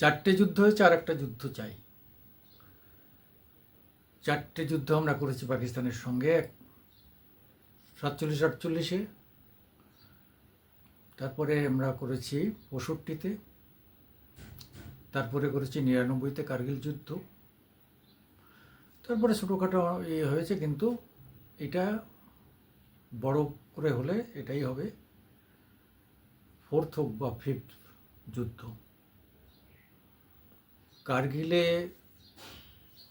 চারটে যুদ্ধ হয়েছে, আর একটা যুদ্ধ চাই। চারটে যুদ্ধ আমরা করেছি পাকিস্তানের সঙ্গে সাতচল্লিশ, আটচল্লিশে। তারপরে আমরা করেছি পঁয়ষট্টিতে। তারপরে করেছি নিরানব্বইতে কার্গিল যুদ্ধ। তারপরে ছোটোখাটো ইয়ে হয়েছে, কিন্তু এটা বড় করে হলে এটাই হবে। ফোর্থ হোক বা ফিফথ যুদ্ধ। কার্গিলে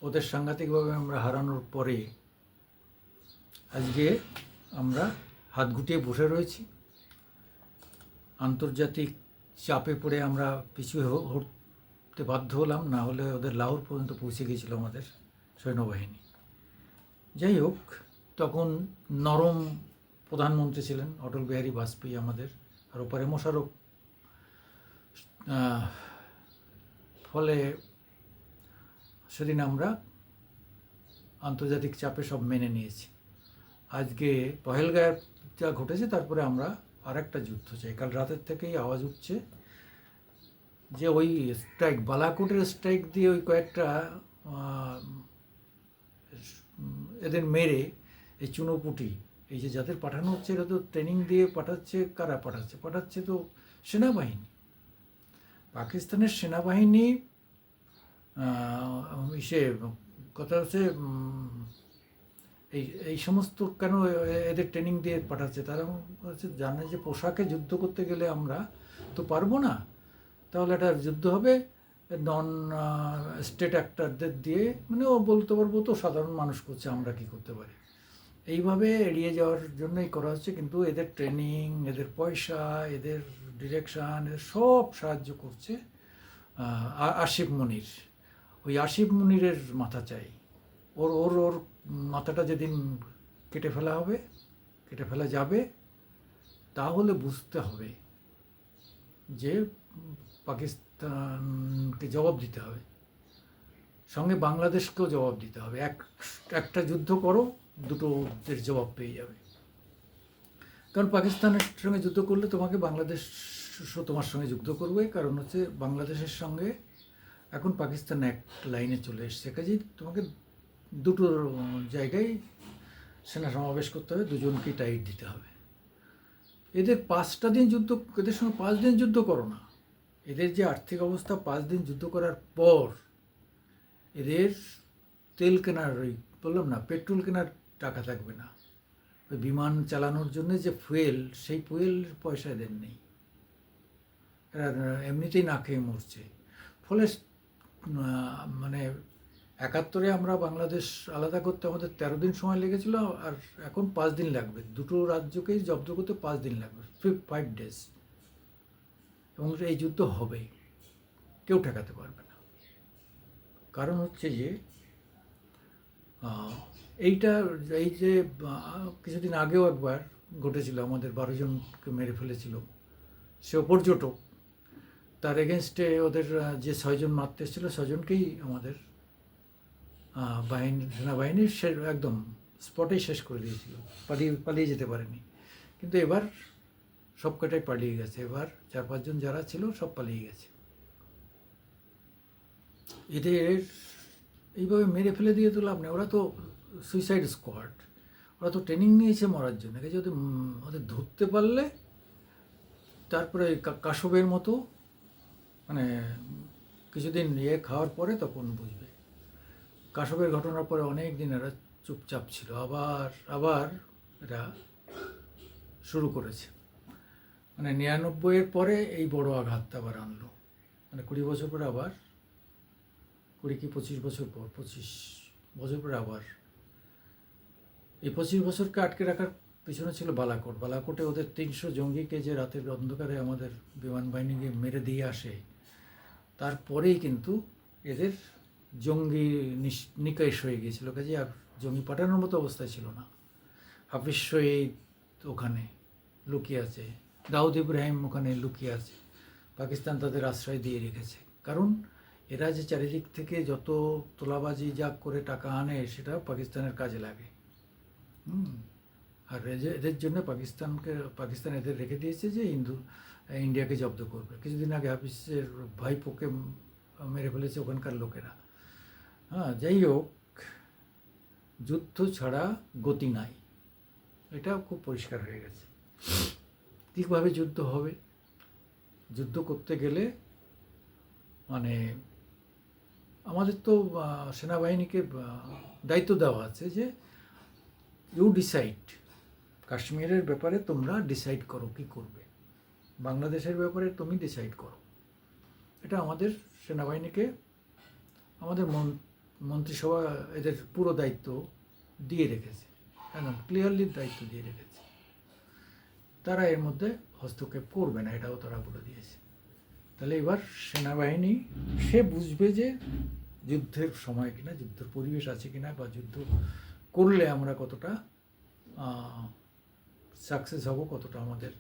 ওদের সাংঘাতিকভাবে আমরা হারানোর পরে আজকে আমরা হাত গুটিয়ে বসে রয়েছি। আন্তর্জাতিক চাপে পড়ে আমরা পিছু হতে বাধ্য হলাম, না হলে ওদের লাহোর পর্যন্ত পৌঁছে গিয়েছিল আমাদের সৈন্যবাহিনী। যাই হোক, তখন নরম প্রধানমন্ত্রী ছিলেন, অটল বিহারী বাজপেয়ী আমাদের, আর ওপারে মোশারফ ফলে সেদিন আমরা আন্তর্জাতিক চাপে সব মেনে নিয়েছি। আজকে পহেলগায় যা ঘটেছে, তারপরে আমরা আরেকটা যুদ্ধ চাই। কাল রাতের থেকেই আওয়াজ উঠছে যে ওই স্ট্রাইক বালাকোটের স্ট্রাইক দিয়ে ওই কয়েকটা এদের মেরে এই চুনোপুটি, এই যে যাদের পাঠানো হচ্ছে, এরা তো ট্রেনিং দিয়ে পাঠাচ্ছে, কারা পাঠাচ্ছে? পাঠাচ্ছে তো সেনাবাহিনী। পাকিস্তানের সেনাবাহিনী ইসে কথা হচ্ছে এই এই সমস্ত কেন এদের ট্রেনিং দিয়ে পাঠাচ্ছে? তারা হচ্ছে জানে যে পোশাকে যুদ্ধ করতে গেলে আমরা তো পারব না। তাহলে একটা যুদ্ধ হবে। নন স্টেট অ্যাক্টারদের দিয়ে মানে ও বলতে পারব তো সাধারণ মানুষ করছে আমরা কি করতে পারি? এইভাবে এড়িয়ে যাওয়ার জন্যই করা হচ্ছে কিন্তু এদের ট্রেনিং এদের পয়সা এদের ডিরেকশান সব সাহায্য করছে আহ, আ- আসিফ মনির। ওই আসিফ মনিরের মাথা চাই। ওর ওর ওর মাথাটা যেদিন কেটে ফেলা হবে, কেটে ফেলা যাবে, তাহলে বুঝতে হবে যে পাকিস্তানকে জবাব দিতে হবে। সঙ্গে বাংলাদেশকেও জবাব দিতে হবে। এক, একটা যুদ্ধ করো দুটো দের জবাব পেয়ে যাবে। কারণ পাকিস্তানের সঙ্গে যুদ্ধ করলে তোমাকে বাংলাদেশ, তোমার সঙ্গে যুদ্ধ করবে। কারণ হচ্ছে বাংলাদেশের সঙ্গে এখন পাকিস্তান এক লাইনে চলে এসছে। কাজেই তোমাকে দুটো জায়গায় সেনা সমাবেশ করতে হবে, দুজনকেই টাইট দিতে হবে। এদের পাঁচটা দিন যুদ্ধ, এদের সঙ্গে পাঁচ দিন যুদ্ধ করো না। এদের যে আর্থিক অবস্থা, পাঁচ দিন যুদ্ধ করার পর এদের তেল কেনার ওই বললাম না, পেট্রোল কেনার টাকা থাকবে না। ওই বিমান চালানোর জন্য যে ফুয়েল, সেই ফুয়েল পয়সা এদের নেই। এরা এমনিতেই না খেয়ে মরছে। ফলে মানে একাত্তরে আমরা বাংলাদেশ আলাদা করতে আমাদের তেরো দিন সময় লেগেছিল আর এখন পাঁচ দিন লাগবে। দুটো রাজ্যকেই জব্দ করতে পাঁচ দিন লাগবে ফিফ ফাইভ ডেজ এবং এই যুদ্ধ হবে কেউ ঠেকাতে পারবে না। কারণ হচ্ছে যে এইটা, এই যে কিছুদিন আগেও একবার ঘটেছিল, আমাদের বারো জনকে মেরে ফেলেছিল সেও পর্যটক। তার এগেনস্টে ওদের যে ছয়জন মারতে এসেছিল ছজনকেই আমাদের বাহিনী, সেনাবাহিনীর সে, একদম স্পটেই শেষ করে দিয়েছিল। পালিয়ে পালিয়ে যেতে পারেনি। কিন্তু এবার সব কটাই পালিয়ে গেছে। এবার চার, পাঁচজন যারা ছিল, সব পালিয়ে গেছে। এদের এইভাবে মেরে ফেলে দিয়ে তো লাভ নেই। ওরা তো সুইসাইড স্কোয়াড ওরা তো ট্রেনিং নিয়েছে মরার জন্য। কাজে ওদের ধরতে পারলে তারপরে কাশবের মতো মানে কিছুদিন ইয়ে খাওয়ার পরে তখন বুঝবে। কাশবের ঘটনার পরে অনেক দিন এরা চুপচাপ ছিল। আবার আবার এরা শুরু করেছে। মানে নিরানব্বইয়ের পরে এই বড় আঘাতটা আবার আনলো। মানে কুড়ি বছর পরে আবার, কুড়ি কি পঁচিশ বছর পর, পঁচিশ বছর পরে আবার। এই পঁচিশ বছরকে আটকে রাখার পিছনে ছিল বালাকোট। বালাকোটে ওদের তিনশো জঙ্গিকে যে রাতের অন্ধকারে আমাদের বিমান বাহিনীকে মেরে দিয়ে আসে তারপরেই কিন্তু এদের জঙ্গি নিকেশ হয়ে গিয়েছিল। কাজে আর জঙ্গি পাঠানোর মতো অবস্থায় ছিল না। হাফিজ শহীদ ওখানে লুকিয়ে আছে। দাউদ ইব্রাহিম ওখানে লুকিয়ে আছে। পাকিস্তান তাদের আশ্রয় দিয়ে রেখেছে। কারণ এরা যে চারিদিক থেকে যত তোলাবাজি যা করে টাকা আনে, সেটা পাকিস্তানের কাজে লাগে। হুম। আর এদের জন্য পাকিস্তানকে, পাকিস্তান এদের রেখে দিয়েছে যে হিন্দু ইন্ডিয়াকে জব্দ করবে। কিছুদিন আগে হাফিজের ভাইপোকে মেরে ফেলেছে ওখানকার লোকেরা। হ্যাঁ যাই হোক, যুদ্ধ ছাড়া গতি নাই। এটা খুব পরিষ্কার হয়ে গেছে। কীভাবে যুদ্ধ হবে? যুদ্ধ করতে গেলে মানে আমাদের তো সেনাবাহিনীকে দায়িত্ব দেওয়া আছে যে ইউ ডিসাইড কাশ্মীরের ব্যাপারে তোমরা ডিসাইড করো কি করবে। বাংলাদেশের ব্যাপারে তুমি ডিসাইড করো। এটা আমাদের সেনাবাহিনীকে, আমাদের মন- মন্ত্রিসভা এদের পুরো দায়িত্ব দিয়ে রেখেছে। একদম ক্লিয়ারলি দায়িত্ব দিয়ে রেখেছে। তারা এর মধ্যে হস্তক্ষেপ করবে না, এটাও তারা বলে দিয়েছে। তাহলে এবার সেনাবাহিনী, সে বুঝবে যে যুদ্ধের সময় কিনা, যুদ্ধের পরিবেশ আছে কিনা বা যুদ্ধ করলে আমরা কতটা সাকসেস হব কতটা আমাদের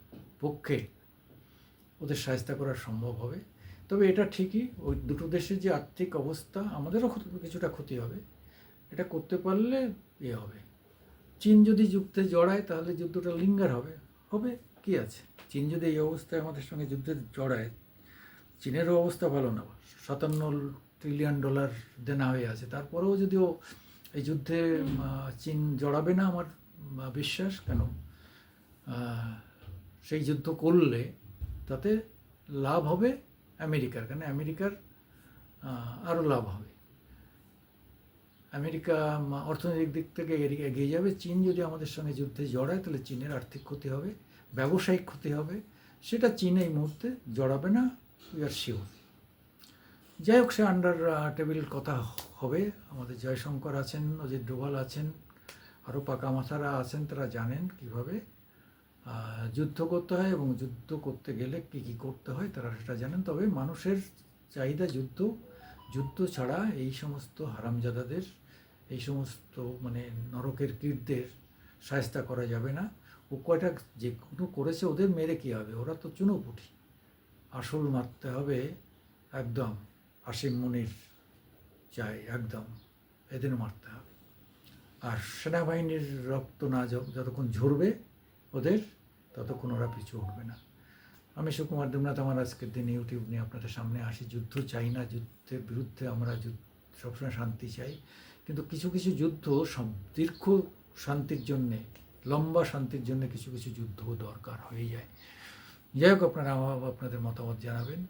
পক্ষে ওদের সাহায্য করা সম্ভব হবে। তবে এটা ঠিকই ওই দুটো দেশের যে আর্থিক অবস্থা আমাদেরও কিছুটা ক্ষতি হবে। এটা করতে পারলে ইয়ে হবে। চীন যদি যুদ্ধে জড়ায় তাহলে যুদ্ধটা লিঙ্গার হবে। হবে কি আছে? চীন যদি এই অবস্থায় আমাদের সঙ্গে যুদ্ধে জড়ায় চীনেরও অবস্থা ভালো না। সাতান্ন ট্রিলিয়ন ডলার দেনা হয়ে আছে। তারপরেও যদিও এই যুদ্ধে চীন জড়াবে না আমার বিশ্বাস কেন? সেই যুদ্ধ করলে তাতে লাভ হবে আমেরিকার কারণ আমেরিকার আরও লাভ হবে। আমেরিকা অর্থনৈতিক দিক থেকে এগিয়ে- যাবে। চীন যদি আমাদের সঙ্গে যুদ্ধে জড়ায়, তাহলে চীনের আর্থিক ক্ষতি হবে, ব্যবসায়িক ক্ষতি হবে। সেটা চীন এই মুহূর্তে জড়াবে না উই আর শিওর যাই হোক, সে আন্ডার টেবিল কথা হবে। আমাদের জয়শঙ্কর আছেন, অজিত ডোভাল আছেন আরও পাকা মাথারা আছেন, তারা জানেন কীভাবে। যুদ্ধ করতে হয় এবং যুদ্ধ করতে গেলে কী কী করতে হয় তারা সেটা জানেন। তবে মানুষের চাহিদা যুদ্ধ যুদ্ধ ছাড়া এই সমস্ত হারামজাদাদের, এই সমস্ত মানে নরকের কীটদের সায়স্তা করা যাবে না। ও কয়টা যে কোনো করেছে ওদের মেরে কী হবে? ওরা তো চুনোপুটি আসল মারতে হবে একদম আসিম মনির চাই, একদম এদের মারতে হবে। আর সেনাবাহিনীর রক্ত না যতক্ষণ ঝরবে ওদের ততক্ষণ ওরা পিছু উঠবে না। আমি সুকুমার দেবনাথ, আমার আজকের দিন ইউটিউব নিয়ে আপনাদের সামনে আসি। যুদ্ধ চাই না, যুদ্ধের বিরুদ্ধে আমরা সবসময় শান্তি চাই। কিন্তু কিছু কিছু যুদ্ধ সব দীর্ঘ শান্তির জন্যে, লম্বা শান্তির জন্য কিছু কিছু যুদ্ধ দরকার হয়ে যায়। যাই হোক, আপনারা আপনাদের মতামত জানাবেন।